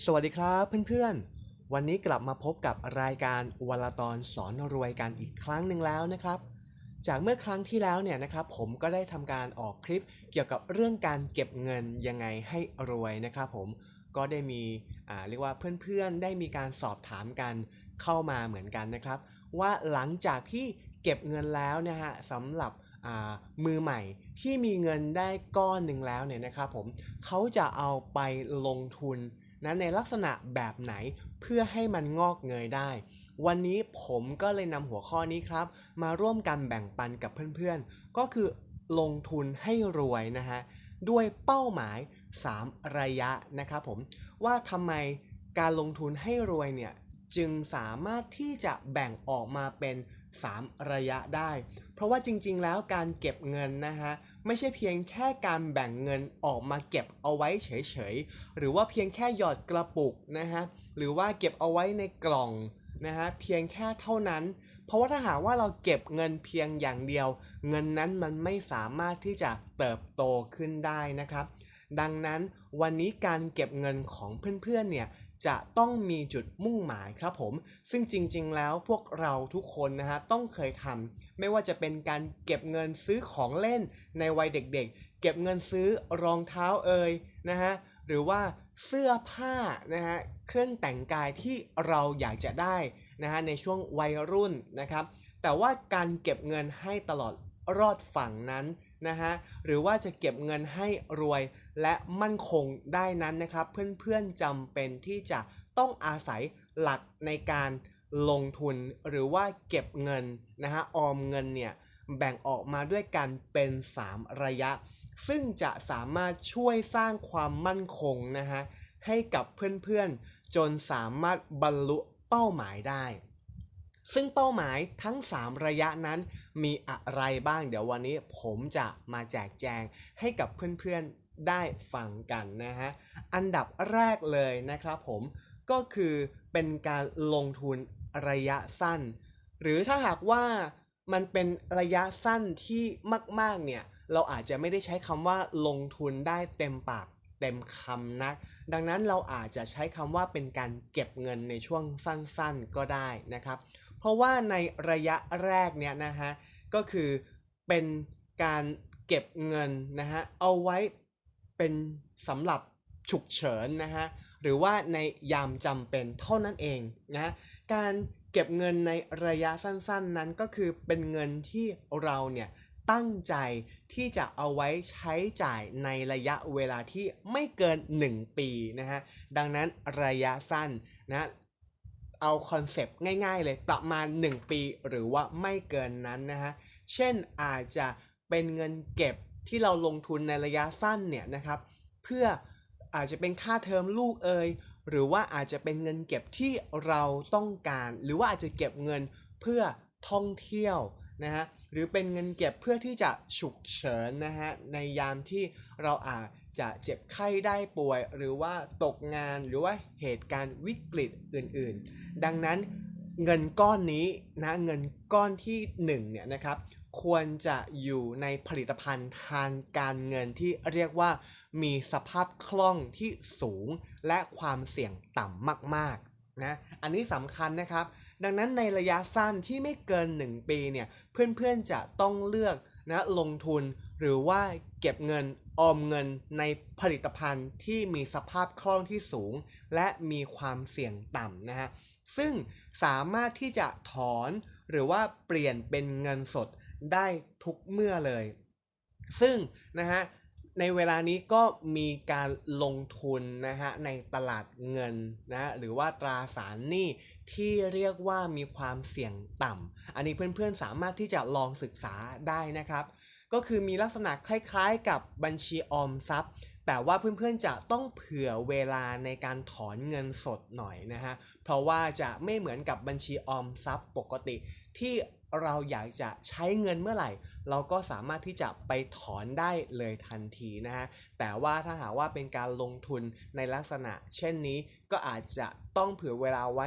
สวัสดีครับเพื่อนๆ วันนี้กลับมาพบกับรายการวลตอนสอนรวยกันอีกครั้งหนึ่งแล้วนะครับ จากเมื่อครั้งที่แล้วเนี่ยนะครับผมก็ได้ทำการออกคลิปเกี่ยวกับเรื่องการเก็บเงินยังไงให้รวยนะครับผมก็ได้มีอ่าเรียกว่าเพื่อนๆ ได้มีการสอบถามกันเข้ามาเหมือนกันนะครับ ว่าหลังจากที่เก็บเงินแล้วนะฮะสำหรับมือใหม่ที่มีเงินได้ก้อนหนึ่งแล้วเนี่ยนะครับผมเขาจะเอาไปลงทุน นะในลักษณะแบบไหนเพื่อให้มันงอกเงยได้ วันนี้ผมก็เลยนำหัวข้อนี้ครับ มาร่วมกันแบ่งปันกับเพื่อนๆ ก็คือลงทุนให้รวยนะฮะด้วยเป้าหมาย 3 ระยะนะครับผมว่าทำไมการลงทุนให้รวยเนี่ยจึงสามารถที่จะแบ่งออกมาเป็น 3 ระยะได้ เพราะว่าจริงๆ แล้วการเก็บเงินนะฮะไม่ใช่เพียงแค่การแบ่งเงินออกมาเก็บเอาไว้เฉยๆ หรือว่าเพียงแค่หยอดกระปุกนะฮะหรือว่าเก็บเอาไว้ในกล่องนะฮะเพียงแค่เท่านั้น เพราะว่าถ้าหากว่าเราเก็บเงินเพียงอย่างเดียว เงินนั้นมันไม่สามารถที่จะเติบโตขึ้นได้นะครับ ดังนั้นวันนี้การเก็บเงินของเพื่อนๆเนี่ย จะต้องมีจุดมุ่งหมายครับผม ซึ่งจริงๆ แล้วพวกเราทุกคนนะฮะต้องเคยทำไม่ว่าจะเป็นการเก็บเงินซื้อของเล่นในวัยเด็กๆ เก็บเงินซื้อรองเท้าเอ่ยนะฮะหรือว่าเสื้อผ้านะฮะเครื่องแต่งกายที่เราอยากจะได้นะฮะในช่วงวัยรุ่นนะครับแต่ว่าการเก็บเงินให้ตลอด รอดฝั่งนั้นนะฮะหรือว่าจะเก็บเงินให้รวยและมั่นคงได้นั้นนะครับ เพื่อนๆจำเป็นที่จะต้องอาศัยหลักในการลงทุนหรือว่าเก็บเงินนะฮะออมเงินเนี่ยแบ่งออกมาด้วยกันเป็น 3 ระยะ ซึ่งจะสามารถช่วยสร้างความมั่นคงนะฮะให้กับเพื่อนๆ จนสามารถบรรลุเป้าหมายได้ ซึ่งเป้าหมายทั้ง 3 ระยะนั้นมีอะไรบ้าง เดี๋ยววันนี้ผมจะมาแจกแจงให้กับเพื่อนๆได้ฟังกันนะฮะ อันดับแรกเลยนะครับผมก็คือเป็นการลงทุนระยะสั้น หรือถ้าหากว่ามันเป็นระยะสั้นที่มากๆเนี่ยเราอาจจะไม่ได้ใช้คำว่าลงทุนได้เต็มปากเต็มคำนะ ดังนั้นเราอาจจะใช้คำว่าเป็นการเก็บเงินในช่วงสั้นๆก็ได้นะครับ เพราะว่าในระยะแรกเนี่ยนะฮะก็คือเป็นการเก็บเงินนะฮะเอาไว้เป็นสำหรับฉุกเฉินนะฮะหรือว่าในยามจำเป็นเท่านั้นเองนะะการเก็บเงินในระยะสั้นๆนั้นก็คือเป็นเงินที่เราเนี่ยตั้งใจที่จะเอาไว้ใช้จ่ายในระยะเวลาที่ไม่เกิน 1 ปีนะฮะดังนั้นระยะสั้นนะ เอาคอนเซปต์ง่ายๆเลยประมาณ 1 ปีหรือว่าไม่เกินนั้นนะฮะ เช่นอาจจะเป็นเงินเก็บที่เราลงทุนในระยะสั้นเนี่ยนะครับ เพื่ออาจจะเป็นค่าเทอมลูกเอยหรือว่าอาจจะเป็นเงินเก็บที่เราต้องการ หรือว่าอาจจะเก็บเงินเพื่อท่องเที่ยวนะฮะหรือเป็นเงินเก็บเพื่อที่จะฉุกเฉินนะฮะในยามที่เราอาจ จะเจ็บไข้ได้ป่วย หรือว่าตกงานหรือว่าเหตุการณ์วิกฤตอื่นๆ ดังนั้นเงินก้อนนี้นะเงินก้อนที่1เนี่ยนะครับควรจะอยู่ในผลิตภัณฑ์ทางการเงินที่เรียกว่ามีสภาพคล่องที่สูงและความเสี่ยงต่ำมากๆ นะอันนี้สำคัญนะครับ ดังนั้นในระยะสั้นที่ไม่เกิน 1 ปีเนี่ยเพื่อนๆจะต้องเลือกนะลงทุนหรือว่าเก็บเงินออมเงินในผลิตภัณฑ์ที่มีสภาพคล่องที่สูง และมีความเสี่ยงต่ำนะฮะซึ่งสามารถที่จะถอนหรือว่าเปลี่ยนเป็นเงินสดได้ทุกเมื่อเลย ซึ่งนะฮะ ในเวลานี้ก็มีการลงทุนนะฮะในตลาดเงินนะฮะหรือว่าตราสารหนี้ที่เรียกว่ามีความเสี่ยงต่ำ อันนี้เพื่อนๆสามารถที่จะลองศึกษาได้นะครับ ก็คือมีลักษณะคล้ายๆกับบัญชีออมทรัพย์ แต่ว่าเพื่อนๆจะต้องเผื่อเวลาในการถอนเงินสดหน่อยนะฮะ เพราะว่าจะไม่เหมือนกับบัญชีออมทรัพย์ปกติที่ เราอยากจะใช้เงินเมื่อไหร่ เราก็สามารถที่จะไปถอนได้เลยทันทีนะฮะแต่ว่าถ้าหากว่าเป็นการลงทุนในลักษณะ เช่นนี้ก็อาจจะต้องเผื่อเวลาไว้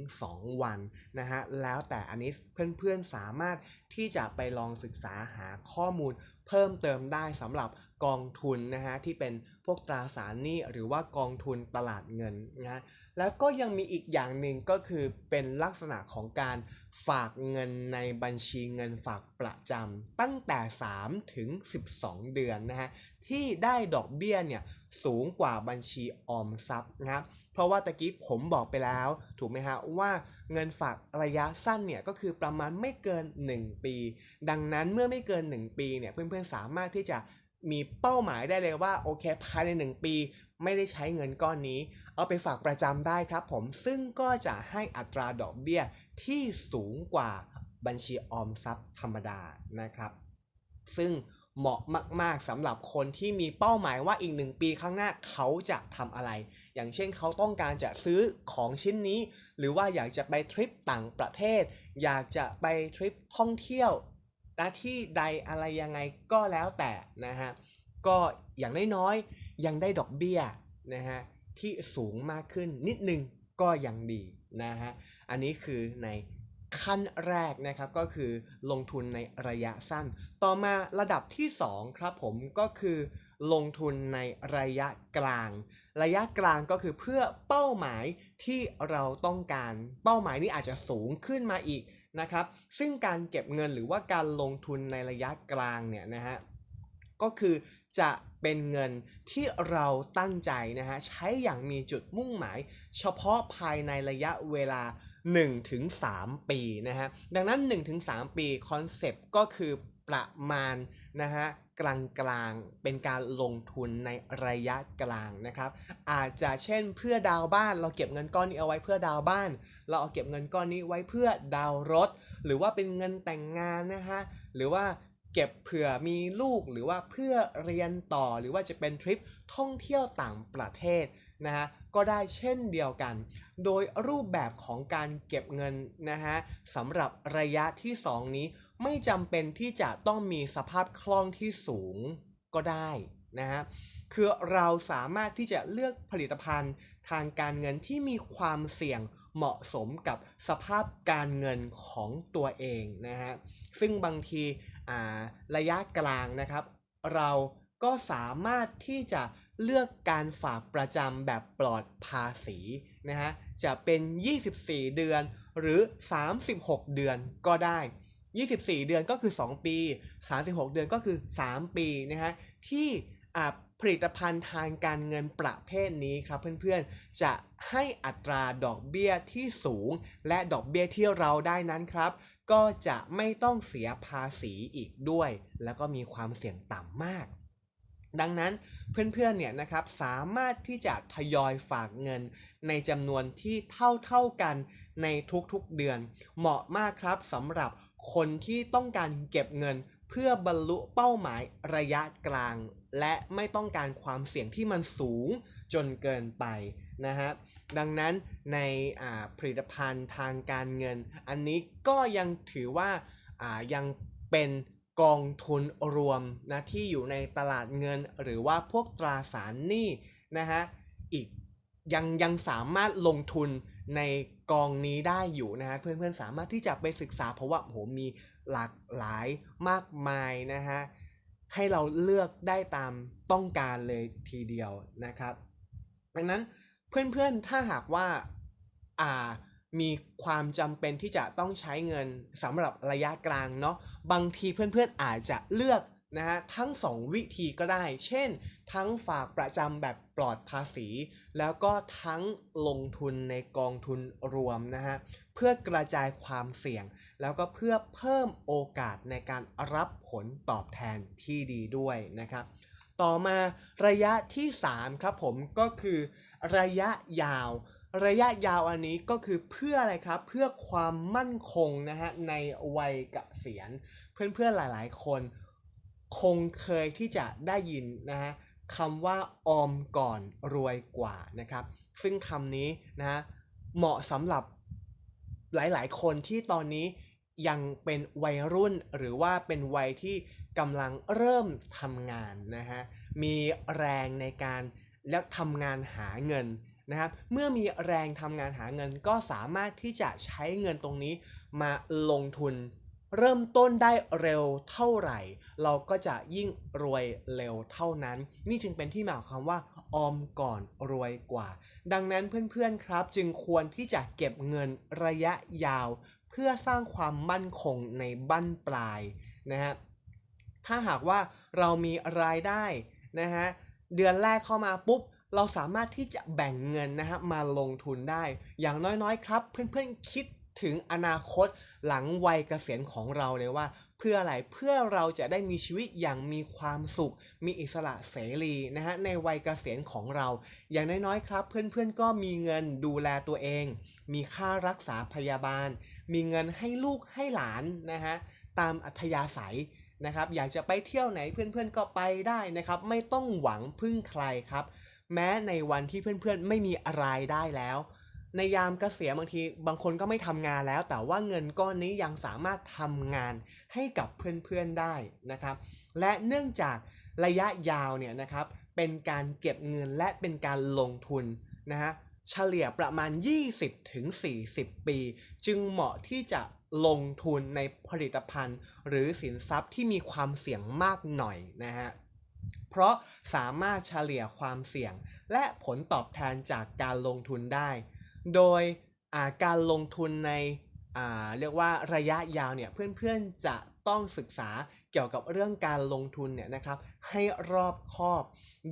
1-2 วันนะฮะแล้วแต่อันนี้เพื่อนๆสามารถที่จะไปลองศึกษาหาข้อมูลเพิ่มเติมได้สำหรับ กองทุนนะฮะที่เป็นพวกตราสารหนี้หรือว่ากองทุนตลาดเงินนะฮะแล้วก็ยังมีอีกอย่างหนึ่งก็คือเป็นลักษณะของการฝากเงินในบัญชีเงินฝากประจำตั้งแต่ 3 ถึง 12 เดือนนะฮะที่ได้ดอกเบี้ยเนี่ยสูงกว่าบัญชีออมทรัพย์นะครับเพราะว่าตะกี้ผมบอกไปแล้วถูกไหมฮะว่าเงินฝากระยะสั้นเนี่ยก็คือประมาณไม่เกิน 1 ปี ดังนั้นเมื่อไม่เกิน 1 ปีเนี่ยเพื่อนๆสามารถที่จะ มีเป้าหมายได้เลยว่าโอเคภายใน 1 ปี ไม่ได้ใช้เงินก้อนนี้ เอาไปฝากประจำได้ครับผมซึ่งก็จะให้อัตราดอกเบี้ยที่สูงกว่าบัญชีออมทรัพย์ธรรมดานะครับ ซึ่งเหมาะมาก ๆสำหรับคนที่มีเป้าหมายว่าอีกหนึ่งปีข้างหน้าเขาจะทำอะไร อย่างเช่นเขาต้องการจะซื้อของชิ้นนี้ หรือว่าอยากจะไปทริปต่างประเทศ อยากจะไปทริปท่องเที่ยว นะที่ใดอะไรยังไงก็แล้วแต่นะฮะก็อย่างน้อยๆยังได้ดอกเบี้ยนะฮะที่สูงมากขึ้นนิดนึงก็ยังดีนะฮะอันนี้คือในขั้นแรกนะครับก็คือลงทุนในระยะสั้น ต่อมาระดับที่ 2 ครับผมก็คือลงทุนในระยะกลาง ระยะกลางก็คือเพื่อเป้าหมายที่เราต้องการ เป้าหมายนี้อาจจะสูงขึ้นมาอีก นะครับซึ่งการเก็บเงินหรือว่าการลงทุนในระยะกลางเนี่ยนะฮะก็คือจะเป็นเงินที่เราตั้งใจนะฮะใช้อย่างมีจุดมุ่งหมาย เฉพาะภายในระยะเวลา 1-3 ปีนะฮะดังนั้น 1-3 ปีคอนเซปต์ก็คือประมาณนะฮะ กลางๆ เป็นการลงทุนในระยะกลางนะครับ อาจจะเช่นเพื่อดาวบ้าน เราเก็บเงินก้อนนี้เอาไว้เพื่อดาวบ้าน เราเอาเก็บเงินก้อนนี้ไว้เพื่อดาวรถ หรือว่าเป็นเงินแต่งงานนะฮะ หรือว่าเก็บเผื่อมีลูกหรือว่าเพื่อเรียนต่อหรือว่าจะเป็นทริปท่องเที่ยวต่างประเทศนะฮะก็ได้เช่นเดียวกัน โดยรูปแบบของการเก็บเงินนะฮะสำหรับระยะที่ 2 นี้ ไม่จำเป็นที่จะต้องมีสภาพคล่องที่สูงก็ได้นะฮะคือเราสามารถที่จะเลือกผลิตภัณฑ์ทางการเงินที่มีความเสี่ยงเหมาะสมกับสภาพการเงินของตัวเองนะฮะซึ่งบางทีอ่าระยะกลางนะครับ เราก็สามารถที่จะเลือกการฝากประจำแบบปลอดภาษีนะฮะจะเป็น 24 เดือนหรือ 36 เดือนก็ได้ 24 เดือนก็คือ 2 ปี 36 เดือนก็คือ 3 ปีนะฮะที่ผลิตภัณฑ์ทางการเงินประเภทนี้ครับเพื่อนๆ จะให้อัตราดอกเบี้ยที่สูง และดอกเบี้ยที่เราได้นั้นครับ ก็จะไม่ต้องเสียภาษีอีกด้วย แล้วก็มีความเสี่ยงต่ำมาก ดังนั้นเพื่อนๆเนี่ยนะครับสามารถที่จะทยอยฝากเงิน ในจำนวนที่เท่าๆกันในทุกๆเดือน เหมาะมากครับสำหรับ คนที่ต้องการเก็บเงิน เพื่อบรรลุเป้าหมายระยะกลาง และไม่ต้องการความเสี่ยงที่มันสูงจนเกินไปนะฮะดังนั้นในอ่าผลิตภัณฑ์ทางการเงิน อันนี้ก็ยังถือว่าอ่ายังเป็นกองทุนรวมนะที่อยู่ในตลาดเงิน หรือว่าพวกตราสารหนี้นะฮะอีกยังยังสามารถลงทุนใน กองนี้ได้อยู่นะฮะเพื่อนๆสามารถที่จะไปศึกษาเพราะว่าโหมีหลากหลายมากมายนะฮะให้เราเลือกได้ตามต้องการเลยทีเดียวนะครับ ดังนั้นเพื่อนๆถ้าหากว่าอ่ามีความจำเป็นที่จะต้องใช้เงินสำหรับระยะกลางเนาะบางทีเพื่อนๆอาจจะเลือก นะฮะทั้ง 2 วิธีก็ได้ เช่น ทั้งฝากประจำแบบปลอดภาษี แล้วก็ทั้งลงทุนในกองทุนรวมนะฮะเพื่อกระจายความเสี่ยง แล้วก็เพื่อเพิ่มโอกาสในการรับผลตอบแทนที่ดีด้วยนะครับต่อมาระยะที่ 3 ครับผมก็คือระยะยาว ระยะยาวอันนี้ก็คือเพื่ออะไรครับ เพื่อความมั่นคงนะฮะในวัยเกษียณ เพื่อนๆหลายๆ คน คงเคยที่จะได้ยินนะฮะคำว่าออมก่อนรวยกว่านะครับ ซึ่งคำนี้นะฮะเหมาะสำหรับหลายๆ คนที่ตอนนี้ยังเป็นวัยรุ่นหรือว่าเป็นวัยที่กำลังเริ่มทำงานนะฮะ มีแรงในการแล้วทำงานหาเงินนะครับ เมื่อมีแรงทำงานหาเงินก็สามารถที่จะใช้เงินตรงนี้มาลงทุน เริ่มต้นได้เร็วเท่าไหร่ เราก็จะยิ่งรวยเร็วเท่านั้น นี่จึงเป็นที่มาของคำว่า ออมก่อนรวยกว่า ดังนั้นเพื่อนๆครับ จึงควรที่จะเก็บเงินระยะยาว เพื่อสร้างความมั่นคงในบั้นปลายนะฮะถ้าหากว่าเรามีรายได้นะฮะเดือนแรกเข้ามาปุ๊บเราสามารถที่จะแบ่งเงินนะฮะมาลงทุนได้ อย่างน้อยๆ ครับ เพื่อนๆคิด ถึงอนาคตหลังวัยเกษียณของเราเลยว่า เพื่ออะไรเพื่อเราจะได้มีชีวิตอย่างมีความสุข มีอิสระเสรีนะฮะในวัยเกษียณของเรา อย่างน้อยๆครับ เพื่อนๆก็มีเงินดูแลตัวเอง มีค่ารักษาพยาบาล มีเงินให้ลูกให้หลานนะฮะตามอัธยาศัยนะครับอยากจะไปเที่ยวไหนเพื่อนๆก็ไปได้นะครับ ไม่ต้องหวังพึ่งใครครับ แม้ในวันที่เพื่อนๆไม่มีรายได้แล้ว ในยามเกษียณบางทีบางคนก็ไม่ทำงานแล้ว แต่ว่าเงินก้อนนี้ยังสามารถทำงานให้กับเพื่อนๆได้นะครับ และเนื่องจากระยะยาวเนี่ยนะครับเป็นการเก็บเงินและเป็นการลงทุนนะฮะเฉลี่ยประมาณ 20-40 ปี จึงเหมาะที่จะลงทุนในผลิตภัณฑ์ หรือสินทรัพย์ที่มีความเสี่ยงมากหน่อยนะฮะเพราะสามารถเฉลี่ยความเสี่ยง และผลตอบแทนจากการลงทุนได้ โดยการลงทุนในเรียกว่าระยะยาวเนี่ยเพื่อนๆจะต้องศึกษาเกี่ยวกับเรื่องการลงทุนเนี่ยนะครับให้รอบคอบ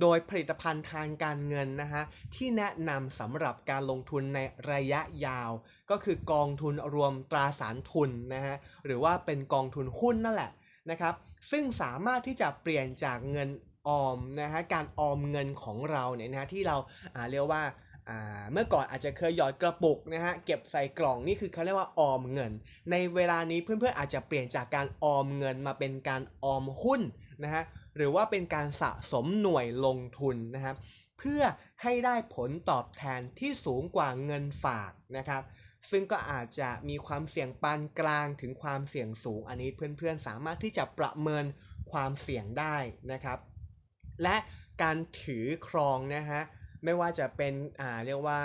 โดยผลิตภัณฑ์ทางการเงินนะฮะที่แนะนำสำหรับการลงทุนในระยะยาว ก็คือกองทุนรวมตราสารทุนนะฮะหรือว่าเป็นกองทุนหุ้นนั่นแหละนะครับซึ่งสามารถที่จะเปลี่ยนจากเงินออมนะฮะการออมเงินของเราเนี่ยนะฮะที่เราเรียกว่า เมื่อก่อนอาจจะเคยหยอดกระปุกนะฮะเก็บใส่กล่องนี่คือเขาเรียกว่าออมเงิน ในเวลานี้เพื่อนๆอาจจะเปลี่ยนจากการออมเงินมาเป็นการออมหุ้นนะฮะหรือว่าเป็นการสะสมหน่วยลงทุนนะครับเพื่อให้ได้ผลตอบแทนที่สูงกว่าเงินฝากนะครับซึ่งก็อาจจะมีความเสี่ยงปานกลางถึงความเสี่ยงสูง อันนี้เพื่อนๆสามารถที่จะประเมินความเสี่ยงได้นะครับ และการถือครองนะฮะ ไม่ว่าจะเป็นอ่าเรียกว่า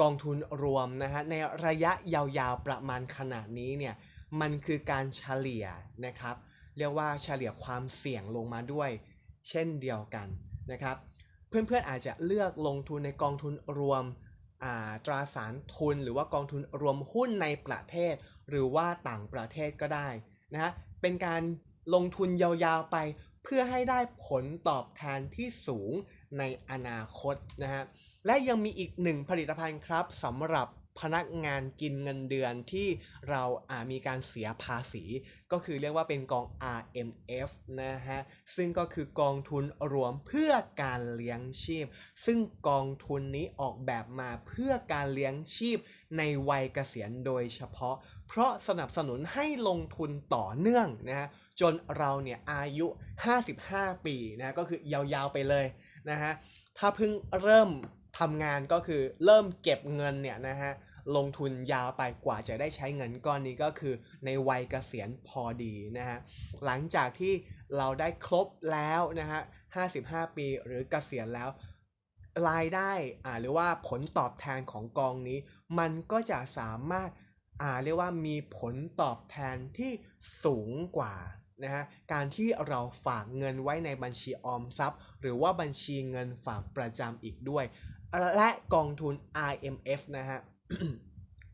กองทุนรวมนะฮะในระยะยาวๆประมาณขนาดนี้เนี่ยมันคือการเฉลี่ยนะครับ เรียกว่าเฉลี่ยความเสี่ยงลงมาด้วย เช่นเดียวกันนะครับ เพื่อนๆอาจจะเลือกลงทุนในกองทุนรวมตราสารทุนหรือว่ากองทุนรวมหุ้นในประเทศ หรือว่าต่างประเทศก็ได้นะฮะเป็นการลงทุนยาวๆไป พื่อให้ได้ผลตอบแทนที่สูงในอนาคตนะฮะและยังมีอีกหนึ่งผลิตภัณฑ์ครับสำหรับ พนักงานกินเงินเดือนที่เราอามีการเสียภาษี ก็คือเรียกว่าเป็นกอง RMF นะฮะ ซึ่งก็คือกองทุนรวมเพื่อการเลี้ยงชีพ ซึ่งกองทุนนี้ออกแบบมาเพื่อการเลี้ยงชีพในวัยเกษียณโดยเฉพาะ เพราะสนับสนุนให้ลงทุนต่อเนื่องนะฮะ จนเราเนี่ยอายุ 55 ปีนะก็คือยาวๆไปเลยนะฮะ ถ้าเพิ่งเริ่ม ทำงานก็คือเริ่มเก็บเงินเนี่ยนะฮะลงทุนยาวไปกว่าจะได้ใช้เงินก้อนนี้ก็คือในวัยเกษียณพอดีนะฮะหลังจากที่เราได้ครบแล้วนะฮะ55 ปีหรือเกษียณแล้วรายได้อ่าหรือว่าผลตอบแทนของกองนี้ มันก็จะสามารถอ่าเรียกว่ามีผลตอบแทนที่สูงกว่านะฮะการที่เราฝากเงินไว้ในบัญชีออมทรัพย์ หรือว่าบัญชีเงินฝากประจำอีกด้วย และกองทุน IMF นะฮะ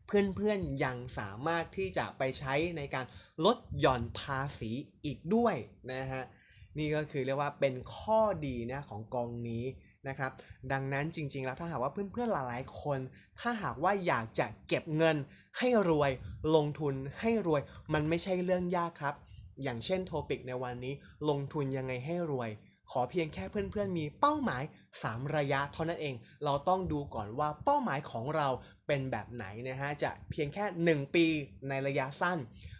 เพื่อนๆยังสามารถที่จะไปใช้ในการลดหย่อนภาษีอีกด้วยนะฮะนี่ก็คือเรียกว่าเป็นข้อดีนะของกองนี้นะครับดังนั้นจริงๆแล้วถ้าหากว่าเพื่อนๆหลายๆคน ถ้าหากว่าอยากจะเก็บเงินให้รวยลงทุนให้รวย มันไม่ใช่เรื่องยากครับ อย่างเช่นโทปิกในวันนี้ลงทุนยังไงให้รวย ขอเพียงแค่เพื่อนๆ มีเป้าหมาย 3 ระยะเท่านั้นเอง เราต้องดูก่อนว่าเป้าหมายของเราเป็นแบบไหนนะฮะ จะเพียงแค่ 1 ปีในระยะสั้น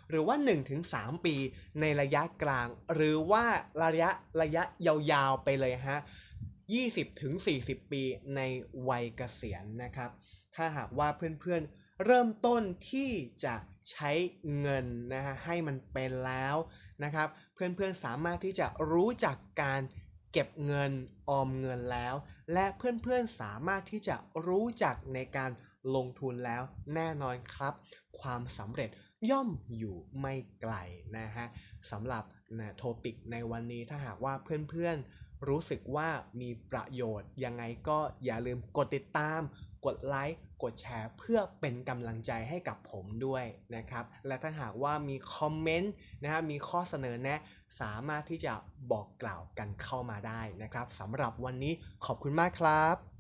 หรือว่า 1-3 ปีในระยะกลาง หรือว่าระยะระยะยาวๆ ไปเลยฮะ 20-40 ปีในวัยเกษียณนะครับ ถ้าหากว่าเพื่อนๆเริ่มต้นที่จะใช้เงินนะฮะให้มันเป็นแล้วนะครับ เพื่อนๆสามารถที่จะรู้จักการเก็บเงินออมเงินแล้ว และเพื่อนๆสามารถที่จะรู้จักในการลงทุนแล้วแน่นอนครับ ความสำเร็จย่อมอยู่ไม่ไกลนะฮะสำหรับนะโทปิกในวันนี้ถ้าหากว่าเพื่อนๆรู้สึกว่ามีประโยชน์ยังไงก็อย่าลืมกดติดตาม กดไลค์กดแชร์เพื่อเป็นกำลังใจให้กับผมด้วยนะครับ และถ้าหากว่ามีคอมเมนต์นะครับมีข้อเสนอแนะ สามารถที่จะบอกกล่าวกันเข้ามาได้นะครับสำหรับวันนี้ขอบคุณมากครับ